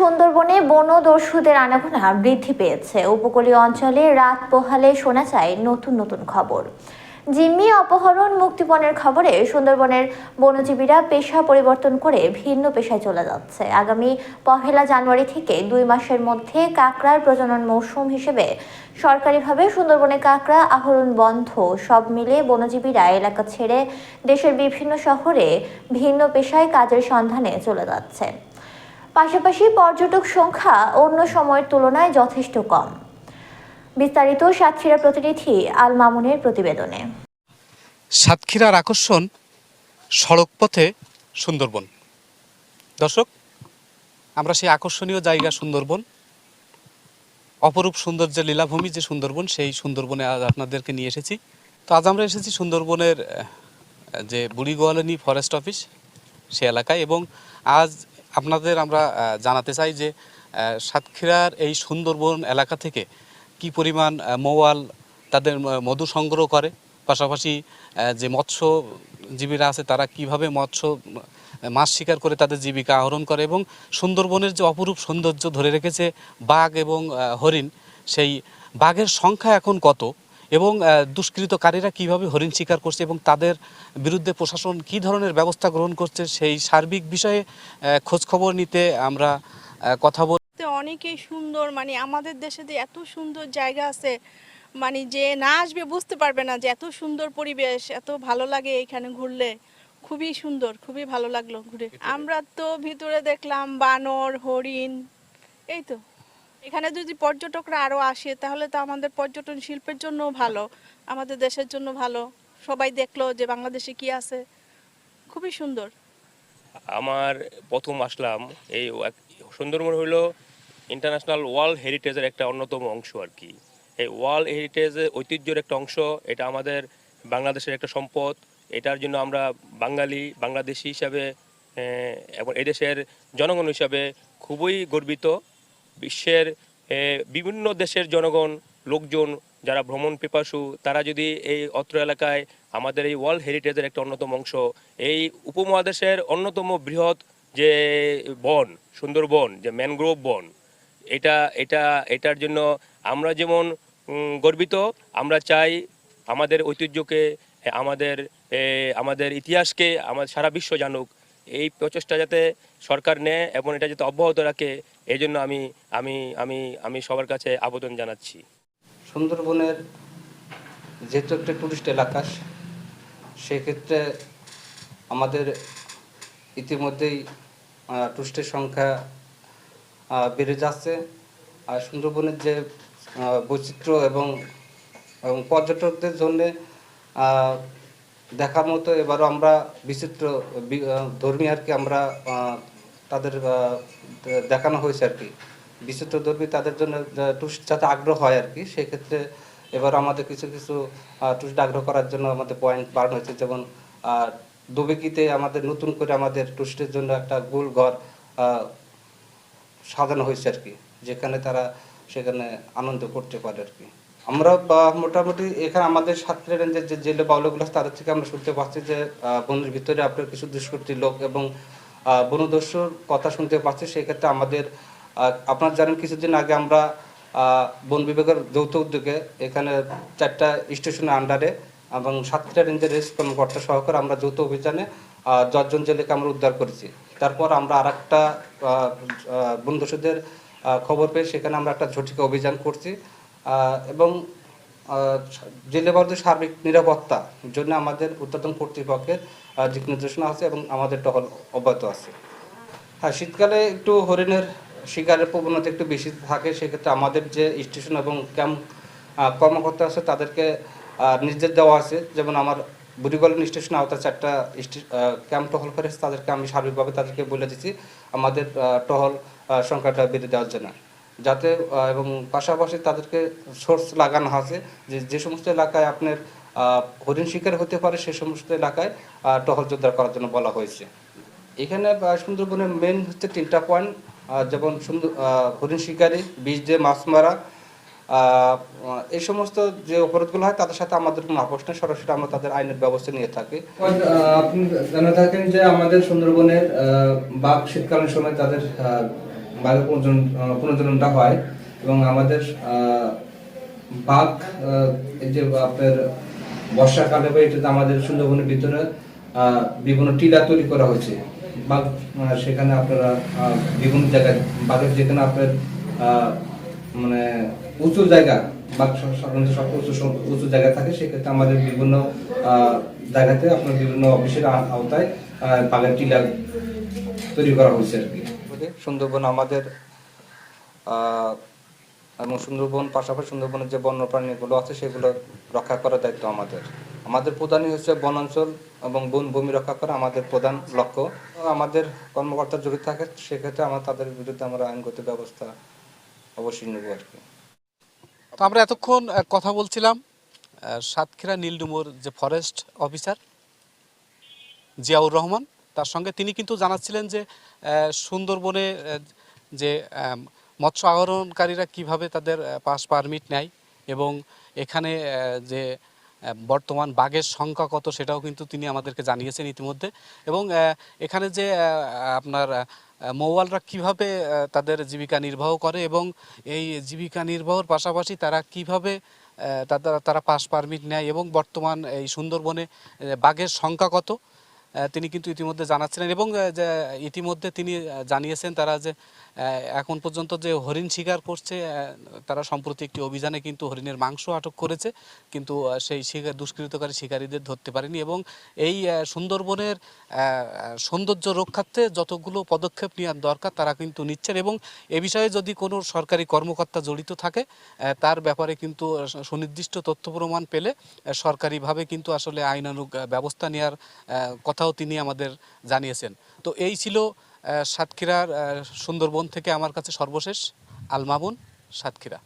সুন্দরবনে বনদস্যুদের আনাগোনা বৃদ্ধি পেয়েছে। উপকূলীয় অঞ্চলে রাত পোহালে শোনা যায় নতুন নতুন খবর। জিম্মি অপহরণ মুক্তিপণের খবরে সুন্দরবনের বনজীবীরা পেশা পরিবর্তন করে ভিন্ন পেশায় চলে যাচ্ছে। আগামী পহেলা জানুয়ারি থেকে দুই মাসের মধ্যে কাঁকড়ার প্রজনন মৌসুম হিসেবে সরকারিভাবে সুন্দরবনে কাঁকড়া আহরণ বন্ধ। সব মিলে বনজীবীরা এলাকা ছেড়ে দেশের বিভিন্ন শহরে ভিন্ন পেশায় কাজের সন্ধানে চলে যাচ্ছে। পাশাপাশি পর্যটক সংখ্যা অন্য সময়ের তুলনায় যথেষ্ট কম। বিস্তারিত সাতক্ষীরা প্রতিনিধি আল মামুনের প্রতিবেদনে। সাতক্ষীরার আকর্ষণ সড়কপথে সুন্দরবন। দর্শক, আমরা সেই আকর্ষণীয় জায়গা সুন্দরবন, অপরূপ সৌন্দর্যের লীলাভূমি যে সুন্দরবন, সেই সুন্দরবনে আজ আপনাদেরকে নিয়ে এসেছি। তো আজ আমরা এসেছি সুন্দরবনের যে বুড়িগোয়ালিনী ফরেস্ট অফিস সে এলাকায় এবং আজ আপনাদের আমরা জানাতে চাই যে সাতক্ষীরার এই সুন্দরবন এলাকা থেকে কি পরিমাণ মৌয়াল তাদের মধু সংগ্রহ করে? পাশাপাশি যে মৎস্যজীবীরা আছে তারা কীভাবে মৎস্য মাছ শিকার করে তাদের জীবিকা আহরণ করে এবং সুন্দরবনের যে অপরূপ সৌন্দর্য ধরে রেখেছে বাঘ এবং হরিণ, সেই বাঘের সংখ্যা এখন কত? এবং দুষ্কৃতকারীরা কীভাবে হরিণ শিকার করছে এবং তাদের বিরুদ্ধে প্রশাসন কি ধরনের ব্যবস্থা গ্রহণ করছে সেই সার্বিক বিষয়ে খোঁজখবর নিতে আমরা কথা বলতে অনেকেই সুন্দর মানে আমাদের দেশে যে এত সুন্দর জায়গা আছে মানে যে না আসবে বুঝতে পারবে না যে এত সুন্দর পরিবেশ এত ভালো লাগে এখানে ঘুরলে। খুবই সুন্দর খুবই ভালো লাগল ঘুরে। আমরা তো ভিতরে দেখলাম বানর হরিণ এই তো। এখানে যদি পর্যটকরা আরও আসে, তাহলে তো আমাদের পর্যটন শিল্পের জন্য ভালো, আমাদের দেশের জন্য ভালো। সবাই দেখল যে বাংলাদেশে কি আছে। খুবই সুন্দর। আমার প্রথম আসলাম এই সুন্দরবন হলো ইন্টারন্যাশনাল ওয়ার্ল্ড হেরিটেজের একটা অন্যতম অংশ আর কি। এই ওয়ার্ল্ড হেরিটেজের ঐতিহ্যের একটা অংশ, এটা আমাদের বাংলাদেশের একটা সম্পদ। এটার জন্য আমরা বাঙালি, বাংলাদেশি হিসাবে এবং এদেশের জনগণ হিসাবে খুবই গর্বিত। বিশ্বের বিভিন্ন দেশের জনগণ, লোকজন যারা ভ্রমণ পিপাসু, তারা যদি এই অত্র এলাকায় আমাদের এই ওয়ার্ল্ড হেরিটেজের একটা অন্যতম অংশ, এই উপমহাদেশের অন্যতম বৃহৎ যে বন, সুন্দরবন, যে ম্যানগ্রোভ বন, এটা এটা, এটার জন্য আমরা যেমন গর্বিত, আমরা চাই আমাদের ঐতিহ্যকে, আমাদের আমাদের ইতিহাসকে আমাদের সারা বিশ্ব জানুক। এই প্রচেষ্টা যাতে সরকার নেয় এবং এটা যাতে অব্যাহত রাখে এই জন্য আমি আমি আমি আমি সবার কাছে আবেদন জানাচ্ছি। সুন্দরবনের যেহেতু একটা টুরিস্ট এলাকা, সেক্ষেত্রে আমাদের ইতিমধ্যেই টুরিস্টের সংখ্যা বেড়ে যাচ্ছে। আর সুন্দরবনের যে বৈচিত্র্য এবং এবং পর্যটকদের জন্যে দেখার মতো এবারও আমরা বিচিত্র ধর্মী আর কি আমরা তাদের দেখানো হয়েছে আর কি। বিচিত্র ধর্মী তাদের জন্য টুরিস্ট যাতে আগ্রহ হয় আর কি, সেক্ষেত্রে এবার আমাদের কিছু কিছু টুরিস্ট আগ্রহ করার জন্য আমাদের পয়েন্ট বাড়ানো হয়েছে। যেমন দুবেকিতে আমাদের, নতুন করে আমাদের টুরিস্টের জন্য একটা গোল ঘর সাজানো হয়েছে আর কি, যেখানে তারা সেখানে আনন্দ করতে পারে আর কি। আমরা মোটামুটি এখানে আমাদের সাতক্ষীরা রেঞ্জের যে জেলে বাউলগুলো তাদের থেকে আমরা শুনতে পাচ্ছি যে বন্ধুর ভিতরে আপনার কিছু দুষ্কৃতী লোক এবং বনদস্যুর কথা শুনতে পাচ্ছি, সেক্ষেত্রে আমাদের আপনারা জানেন কিছুদিন আগে আমরা বন বিভাগের যৌথ উদ্যোগে এখানে চারটা স্টেশনের আন্ডারে এবং সাতক্ষীরা রেঞ্জের রেস কর্মকর্তা সহকারে আমরা যৌথ অভিযানে দশজন জেলেকে আমরা উদ্ধার করেছি। তারপর আমরা আর একটা বনদস্যুদের খবর পেয়ে সেখানে আমরা একটা ঝটিকা অভিযান করছি। এবং আহ, জেলেবারদের সার্বিক নিরাপত্তার জন্য আমাদের উদ্বোধন কর্তৃপক্ষের দিক নির্দেশনা আছে এবং আমাদের টহল অব্যাহত আছে। হ্যাঁ শীতকালে একটু হরিণের শিকারের প্রবণতা একটু বেশি থাকে সেক্ষেত্রে আমাদের যে স্টেশন এবং ক্যাম্প কর্মকর্তা আছে তাদেরকে নির্দেশ দেওয়া আছে। যেমন আমার বুড়িগলন স্টেশনে আওতায় চারটা ক্যাম্প টহল করে তাদেরকে আমি সার্বিকভাবে তাদেরকে বলে দিচ্ছি আমাদের টহল সংখ্যাটা বেড়ে দেওয়ার জন্য। যাতে এবং পাশাপাশি তাদেরকে সোর্স লাগানো আছে যে যে সমস্ত এলাকায় আপনার হরিণ শিকার হতে পারে সে সমস্ত এলাকায় টহল জোরদার করার জন্য বলা হয়েছে। এখানে সুন্দরবনের মেন হচ্ছে তিনটা পয়েন্ট যেমন সুন্দর হরিণ শিকারি বীজ দিয়ে মাছ মারা এই সমস্ত যে অপরাধগুলো হয় তাদের সাথে আমাদের কোনো আপোষ নেই, সরাসরি আমরা তাদের আইনের ব্যবস্থা নিয়ে থাকি। আপনি জানা থাকেন যে আমাদের সুন্দরবনের বাঘ শীতকালীন সময় তাদের বাঘের পুনর্জন পুনর্জন্মটা হয় এবং আমাদের বাঘ যে আপনার বর্ষাকালে বা এটাতে আমাদের সুন্দরবনের ভিতরে বিভিন্ন টিলা তৈরি করা হয়েছে। বাঘ সেখানে আপনারা বিভিন্ন জায়গায়, বাঘের যেখানে আপনার মানে উঁচু জায়গা, বাঘ সাধারণত সব উঁচু উঁচু জায়গা থাকে, সেক্ষেত্রে আমাদের বিভিন্ন জায়গাতে আপনার বিভিন্ন অফিসের আওতায় বাঘের টিলা তৈরি করা হয়েছে আর কি। সুন্দরবন আমাদের এবং সুন্দরবন পাশাপাশি সুন্দরবনের যে বন্যপ্রাণীগুলো আছে সেগুলো রক্ষা করার দায়িত্ব আমাদের। আমাদের প্রধানই হচ্ছে বনাঞ্চল এবং বন ভূমি রক্ষা করা আমাদের প্রধান লক্ষ্য। আমাদের কর্মকর্তা যদি থাকে, সেক্ষেত্রে আমরা তাদের বিরুদ্ধে আমরা আইনগত ব্যবস্থা অবশ্যই নেব আর কি। তো আমরা এতক্ষণ কথা বলছিলাম সাতক্ষীরা নীলডুমোর যে ফরেস্ট অফিসার জিয়াউর রহমান। তার সঙ্গে তিনি কিন্তু জানাচ্ছিলেন যে সুন্দরবনে যে মৎস্য আহরণকারীরা কীভাবে তাদের পাস পারমিট নেয় এবং এখানে যে বর্তমান বাঘের সংখ্যা কত সেটাও কিন্তু তিনি আমাদেরকে জানিয়েছেন ইতিমধ্যে এবং এখানে যে আপনার মৌয়ালরা কীভাবে তাদের জীবিকা নির্বাহ করে এবং এই জীবিকা নির্বাহর পাশাপাশি তারা কীভাবে তারা তারা পাস পারমিট নেয় এবং বর্তমান এই সুন্দরবনে বাঘের সংখ্যা কত তিনি কিন্তু ইতিমধ্যে জানাচ্ছিলেন এবং ইতিমধ্যে তিনি জানিয়েছেন তারা যে এখন পর্যন্ত যে হরিণ শিকার করছে তারা সম্প্রতি একটি অভিযানে কিন্তু হরিণের মাংস আটক করেছে, কিন্তু সেই শিকার, দুষ্কৃতকারী শিকারীদের ধরতে পারেনি এবং এই সুন্দরবনের সৌন্দর্য রক্ষার্থে যতগুলো পদক্ষেপ নেওয়ার দরকার তারা কিন্তু নিচ্ছেন এবং এ বিষয়ে যদি কোনো সরকারি কর্মকর্তা জড়িত থাকে তার ব্যাপারে কিন্তু সুনির্দিষ্ট তথ্য প্রমাণ পেলে সরকারিভাবে কিন্তু আসলে আইনানুগ ব্যবস্থা নেওয়ার কথাও তিনি আমাদের জানিয়েছেন। তো এই ছিল সাতক্ষীরার সুন্দরবন থেকে আমার কাছে সর্বশেষ আলমাবুন সাতক্ষীরা।